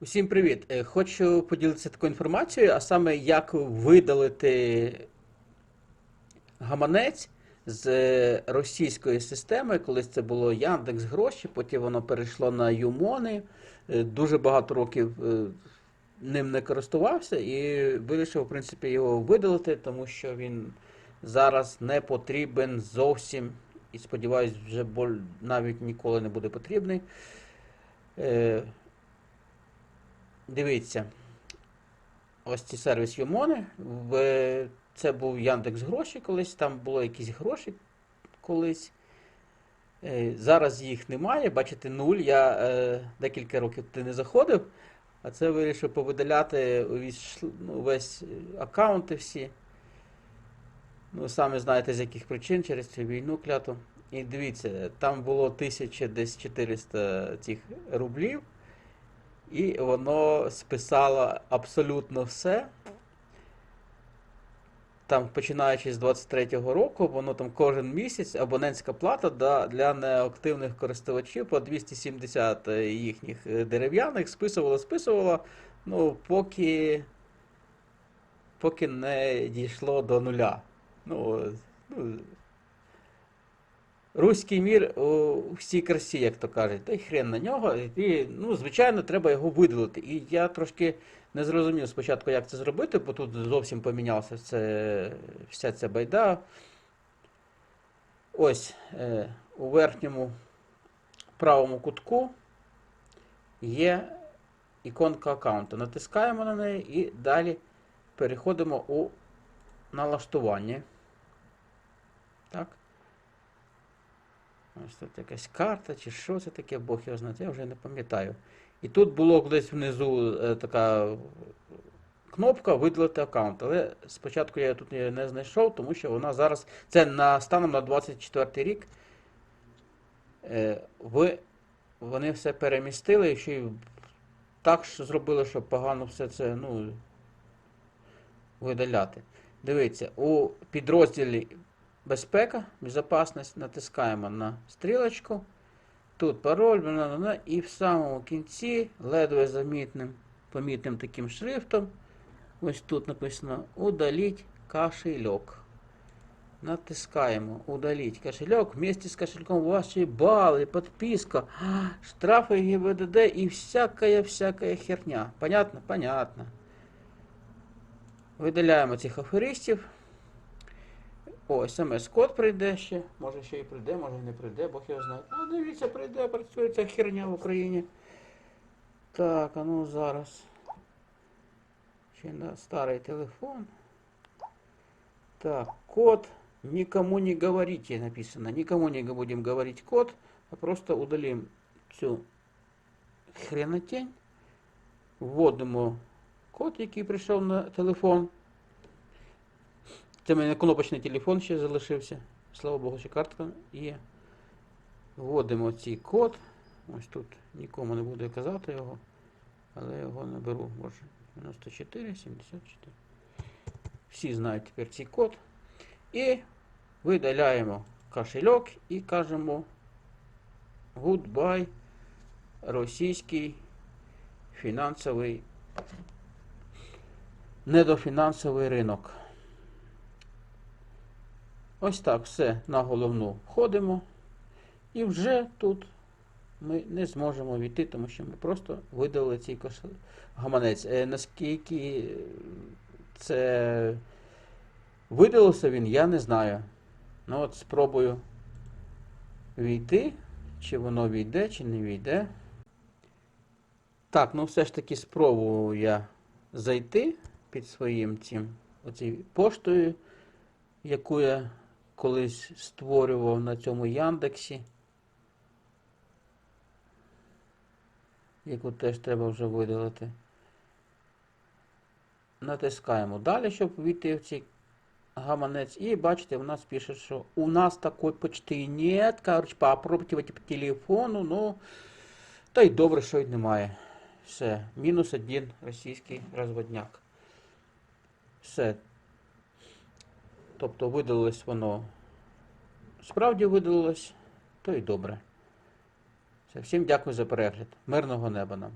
Усім привіт! Е, Хочу поділитися такою інформацією, а саме як видалити гаманець з е, російської системи. Колись це було Яндекс Гроші, потім воно перейшло на Юмони. Е, Дуже багато років ним не користувався і вирішив, в принципі, його видалити, тому що він зараз не потрібен зовсім. І сподіваюсь, вже навіть ніколи не буде потрібний. Дивіться, ось ці сервіс Юмони. Це був Яндекс Гроші колись, там було якісь гроші колись. Е, Зараз їх немає, бачите, нуль. Я е, декілька років туди не заходив, а це вирішив повидаляти увесь, ну, весь аккаунти всі. Ну, самі знаєте, з яких причин, через цю війну кляту. І дивіться, там було 1000 десь 400 цих рублів. І воно списало абсолютно все. Там, починаючи з 23-го року, воно там кожен місяць абонентська плата да- для неактивних користувачів по 270 їхніх е, дерев'яних списувало, списувало, ну, поки, поки не дійшло до нуля. Ну, ну, Руський мір у всій красі, як то кажуть, та й хрен на нього. І, ну, звичайно, треба його видалити. І я трошки не зрозумів спочатку, як це зробити, бо тут зовсім помінявся це, вся ця байда. Ось е, у верхньому правому кутку є іконка аккаунту. Натискаємо на неї і далі переходимо у налаштування. Так. Ось тут якась карта, чи що це таке, Бог його знає, я вже не пам'ятаю. І тут було десь внизу е, така кнопка видалити аккаунт. Але спочатку я тут не знайшов, тому що вона зараз. Це на станом на 24 рік. Е, ви, вони все перемістили і ще й так що зробили, щоб погано все це ну, видаляти. Дивіться, у підрозділі Безпека, безопасність, натискаємо на стрілочку. Тут пароль, і в самому кінці, ледве замітним, помітним таким шрифтом, ось тут написано Удаліть кошельок. Натискаємо Удаліть кошельок. Вместе з кошельком ваші бали, підписка, штрафи ГИБДД і всякая-всякая херня. Понятно? Понятно. Видаляємо цих аферистів. О, смс-код прийде ще. Може ще і прийде, може і не прийде, Бог його знає. А дивіться, прийде, працює ця херня в Україні. Так, а ну зараз. Ще на старий телефон. Так, код. Никому не говорите написано. Никому не будем говорить код, а просто удалим цю хренотень. Вводимо код, який прийшов на телефон. Це в мене кнопочний телефон ще залишився. Слава Богу, ще картка є. Вводимо цей код. Ось тут нікому не буду казати його, але його наберу. Може, 94, 74. Всі знають тепер цей код. І видаляємо кошельок і кажемо Goodbye російський фінансовий недофінансовий ринок. Ось так все на головну входимо. І вже тут ми не зможемо війти, тому що ми просто видали цей гаманець. Е, наскільки це видалося він, я не знаю. Ну от спробую війти, чи воно війде, чи не війде. Так, ну все ж таки спробую я зайти під своїм цим оцій поштою, яку я колись створював на цьому Яндексі. Яку теж треба вже видалити. Натискаємо далі, щоб війти в цей гаманець. І бачите, у нас пише, що у нас такої почти нет. Короче, попробуйте по телефону. Ну, та й добре, що й немає. Все. Мінус один російський розводняк. Все. Тобто видалилось воно. Справді видалилось, то й добре. Всім дякую за перегляд. Мирного неба нам.